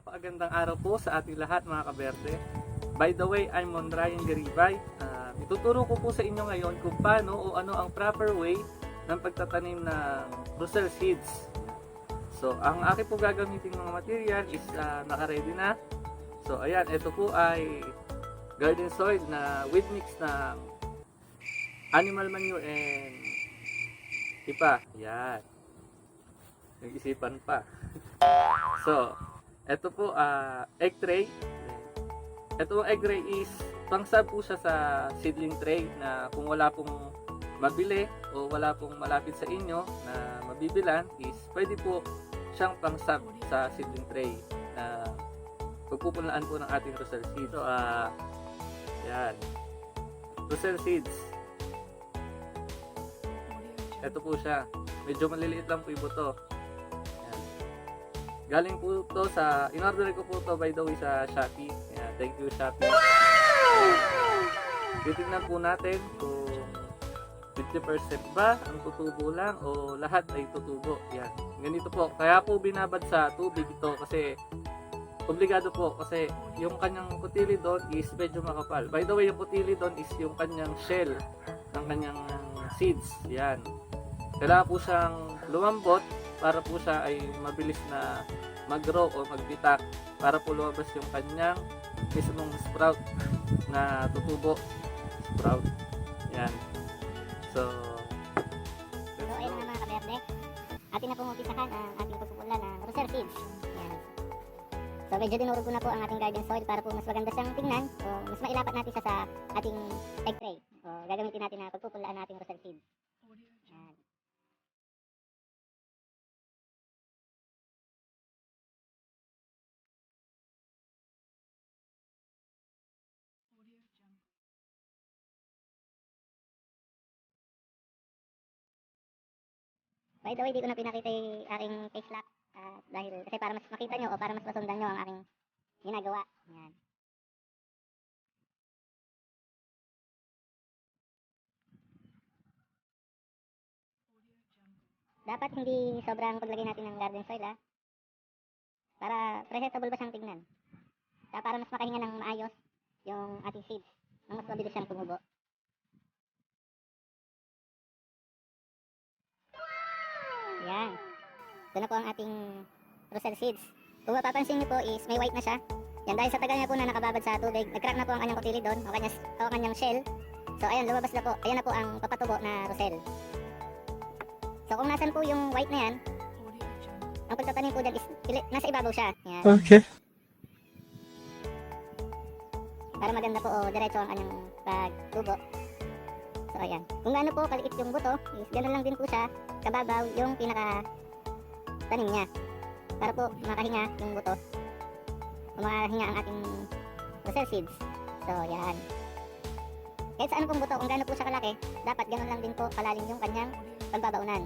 napakagandang araw po sa ating lahat mga kaberde. By the way, I'm on Ryan Garibay. Ah, ituturo ko po sa inyo ngayon kung paano o ano ang proper way ng pagtatanim ng Brussels seeds. So, ang akin po gagamitin mga material is ah, naka-ready na. So, ayan, ito po ay garden soil na with mix ng animal manure and ipa. Yan. Nag-isipan pa. So, ito po, ah, egg tray. Ito egg tray is, pangsab po siya sa seedling tray na kung wala pong mabili o wala pong malapit sa inyo na mabibilan is pwede po siyang pangsab sa seedling tray na pagpupulaan po ng ating Rosel seeds. So, ah, yan. Rosel seeds. Ito po siya. Medyo maliliit lang po yung buto. Galing po to sa, in-order ko po to by the way sa Shopee. Yan. Thank you Shopee. Titignan po natin kung 50% ba ang tutubo lang o lahat ay tutubo. Yan. Ganito po. Kaya po binabad sa tubig ito kasi obligado po kasi yung kanyang cotyledon is medyo makapal. By the way, yung cotyledon is yung kanyang shell ng kanyang seeds. Yan. Kailangan po siyang lumambot para po siya ay mabilis na mag-grow o magbitak para po lumabas yung kanyang mismong sprout na tutubo. Sprout. Yan. So, So, ayun nga mga kaberde. Atin na pong umpisahan ang ating pagpupula ng Roser Seeds. Yan. So, medyo dinurog ko na po ang ating garden soil para po mas maganda siyang tingnan. So, mas mailapat natin siya sa ating egg tray. So, gagamitin natin na pagpupulaan nating Roser By the way, di ko na pinakita yung aking face lock. ah, dahil, kasi para mas makita nyo o para mas masundan nyo ang aking ginagawa. Yan. Dapat hindi sobrang paglagay natin ng garden soil ah. Para presentable ba siyang tignan. Saka para mas makahinga ng maayos yung ating seeds. Mas mabilis siyang tumubo. Yan. Ito na po ang ating Rosel seeds. Kung mapapansin niyo po is may white na siya. Yan dahil sa tagal niya po na nakababad sa tubig, nag-crack na po ang kanyang cotyledon o kanyang, o kanyang shell. So ayan, lumabas na po. Ayan na po ang papatubo na Rosel. So kung nasan po yung white na yan, ang pagtatanim po dyan is nasa ibabaw siya. Yan. okay. Para maganda po o diretso ang kanyang pagtubo. So ayan. Kung gaano po kaliit yung buto, is ganun lang din po siya kababaw yung pinaka tanim niya. Para po makahinga yung buto. Makahinga ang ating Rosel seeds. So ayan. Kahit saan pong buto, kung gaano po siya kalaki, dapat ganun lang din po kalalim yung kanyang pagbabaunan.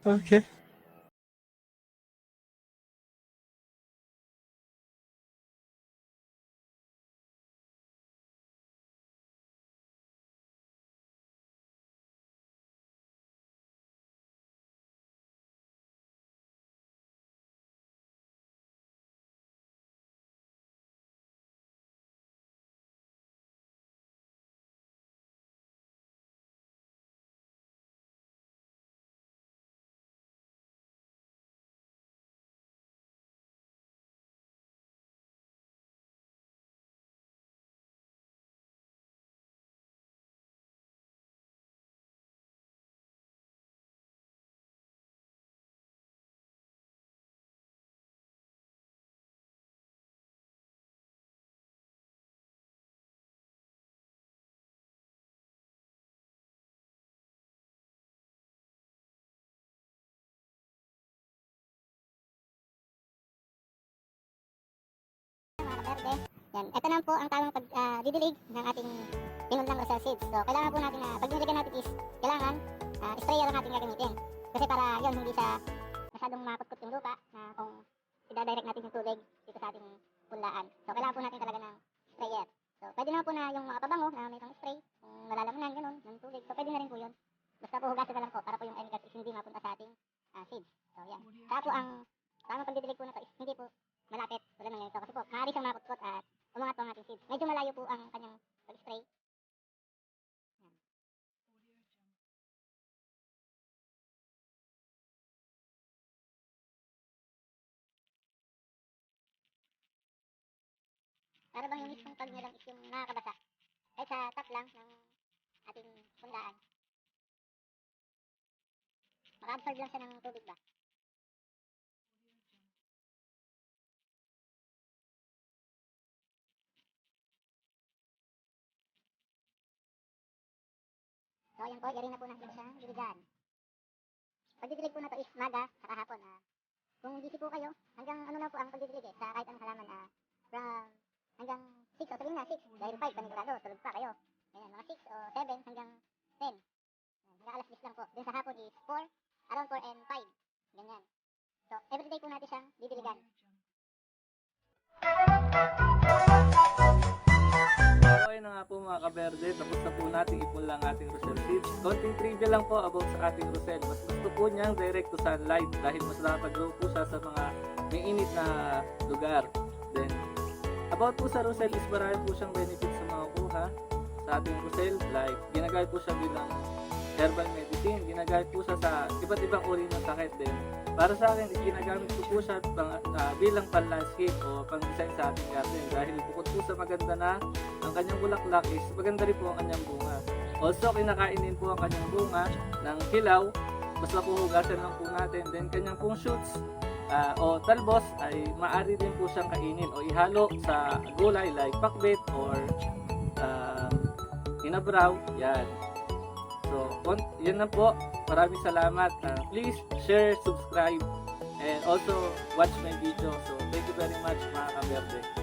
Okay. Kaperde. Yan, ito na po ang tamang pag ah, didilig ng ating pinundang Rosel seeds. So, kailangan po natin na pag nilagyan natin is kailangan ah, sprayer ang ating gagamitin. Kasi para yon hindi siya masyadong makutkot yung lupa na kung idadirect natin yung tubig dito sa ating punlaan. So, kailangan po natin talaga ng sprayer. So, pwede naman po na yung mga pabango na may pang spray, kung nalalamunan, ganun, ng tubig. So, pwede na rin po yun. Basta po hugasin na lang po para po yung chemicals is hindi mapunta sa ating ah, seeds. So, yan. Saka po ang tamang pagdidilig po na to is hindi po malapit. Wala nang ganito. Kasi po, maaari siyang makutkot at umangat po ang ating seeds. Medyo malayo po ang kanyang pag-spray. Para bang yung mismong pag nilang is yung nakakabasa. Kahit sa top lang ng ating pundaan. Maka-absorb lang siya ng tubig ba? So, ayan po, yari na po natin siya diligan. Pagdidilig po na to is maga, saka hapon. Ah. Kung busy po kayo, hanggang ano na po ang pagdidilig eh, sa kahit anong halaman. Ah, from hanggang 6 o sabihin na 6, dahil 5, panigurado, tulog pa kayo. Ganyan, mga 6 o 7 hanggang 10. Yan, Hanggang alas 10 lang po. Then sa hapon is 4, around 4 and 5. Ganyan. So, everyday po natin siyang didiligan. So, na nga po mga kaberde, tapos na po natin ipon lang ating Rosel seeds. Konting trivia lang po about sa ating Rosel. Mas gusto po niyang direct to sunlight dahil mas nakapag-grow po siya sa mga may init na lugar. Then, about po sa Rosel is marami po siyang benefits sa mga kuha sa ating Rosel. Like, ginagamit po siya bilang herbal medicine. Ginagamit po siya sa iba't ibang uri ng sakit din. Para sa akin, ginagamit ko po siya pang, ah, bilang pan-landscape o pang-design sa ating garden. Dahil bukod po sa maganda na ang kanyang bulaklak is maganda rin po ang kanyang bunga. Also, kinakain din po ang kanyang bunga ng hilaw. Basta po hugasan lang po natin. Then, kanyang pong shoots ah, o talbos ay maaari din po siyang kainin o ihalo sa gulay like pakbet or um, inabraw. Yan. So, yan na po. Maraming salamat. Ah, please share, subscribe, and also watch my video. So, thank you very much mga kaberde.